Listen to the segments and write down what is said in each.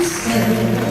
said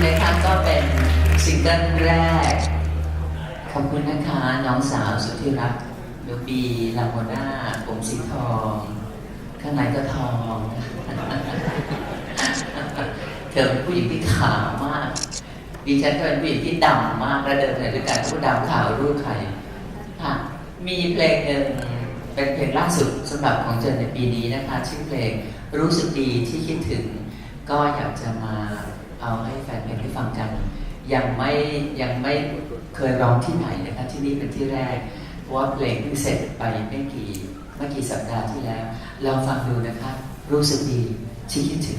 คุณนะคะก็เป็นซิงเกิลแรก ขอบคุณนะคะ น้องสาวสุธิรักลูบีลาโมนาผมสีทอง ข้างในก็ทอง เธอเป็นผู้หญิงที่ขาวมากดิฉันก็เป็นผู้หญิงที่ดำมากระเดินไปด้วยการผู้ดำขาวรูปไข่ค่ะ มีเพลงหนึ่งเป็นเพลงล่าสุดสำหรับของเจนในปีนี้นะคะ ชื่อเพลงรู้สึกดีที่คิดถึง ก็อยากจะมา เอาให้แฟนเพลงได้ฟังกัน ยังไม่ยังไม่เคยร้องที่ไหนนะครับที่นี่เป็นที่แรกเพราะว่าเพลงเพิ่งเสร็จไปไม่กี่ไม่กี่สัปดาห์ที่แล้วลองฟังดูนะครับรู้สึกดีที่คิดถึง